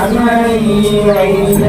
అన్మయీ వైద్య